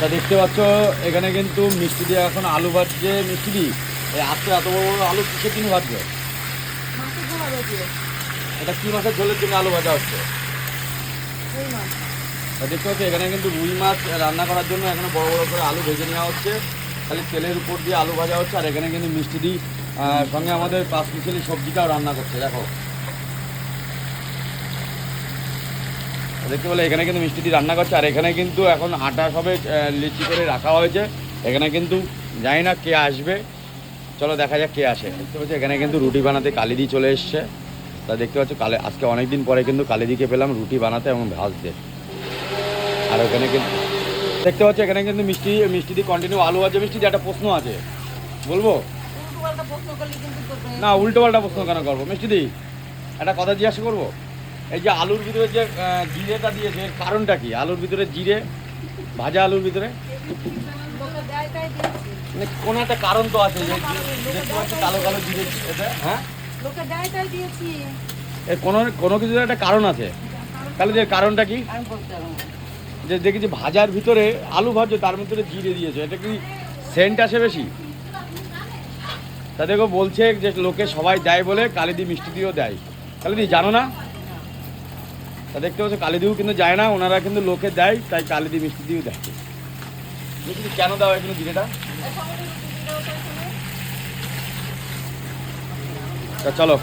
তা দেখতে পাচ্ছ, এখানে কিন্তু মিষ্টি দিয়ে এখন আলু ভাজছে মিষ্টি দি এই আজকে এত বড় বড় আলু কিসের ঝোলা রয়েছে এটা কি মাছের ঝোলের জন্য আলু ভাজা হচ্ছে? দেখতে পাচ্ছ, এখানে কিন্তু রুই মাছ রান্না করার জন্য এখানে বড় বড় করে আলু ভেজে নেওয়া হচ্ছে। খালি তেলের উপর দিয়ে আলু ভাজা হচ্ছে, আর এখানে কিন্তু মিষ্টি দি সঙ্গে আমাদের পাঁচ মিশালি সবজিটাও রান্না করছে, দেখো। দেখতে পেলে এখানে কিন্তু মিষ্টি দিয়ে রান্না করছে আর এখানে কিন্তু এখন আটা সবে লিচি করে রাখা হয়েছে। এখানে কিন্তু জানি না কে আসবে। চলো দেখা যাক কে আসে। দেখতে পাচ্ছি এখানে কিন্তু রুটি বানাতে কালিদি চলে এসছে। তা দেখতে পাচ্ছ কালে আজকে অনেক দিন পরে কিন্তু কালিদিকে পেলাম রুটি বানাতে এবং ভাজতে। আর ওখানে কিন্তু দেখতে পাচ্ছি এখানে কিন্তু মিষ্টি মিষ্টি দিয়ে কন্টিনিউ আলু আছে মিষ্টি দিয়ে একটা প্রশ্ন আছে। বলব? না উল্টো পাল্টা প্রশ্ন কেন করব? মিষ্টি দি একটা কথা জিজ্ঞাসা করব? এই যে আলুর ভিতরে যে জিরেটা দিয়েছে, এর কারণটা কি? আলুর ভিতরে জিরে, ভাজা আলুর ভিতরে? মানে কোনো একটা কারণ তো আছে যে, যে- কালো কালো জিরে এটা হ্যাঁ? কোনো কোনো একটা কারণ আছে? তাহলে যে কারণটা কি? পারব না। যে ভাজার ভিতরে আলু ভাজছে, তার ভিতরে জিরে দিয়েছে, এটা কি সেন্ট আসে বেশি? তা দেখো, বলছে যে লোকে সবাই দেয় বলে, কালিদি মিষ্টি দিয়েও দেয়। কালিদি, জানো না? তা দেখতে পাচ্ছ, কালিদিও কিন্তু যায় না, ওনারা কিন্তু লোকে দেয়, তাই কালিদি মিষ্টি দিয়েও দেয়। মিষ্টি কেন দেওয়া এখানে জিরেটা? তা চলো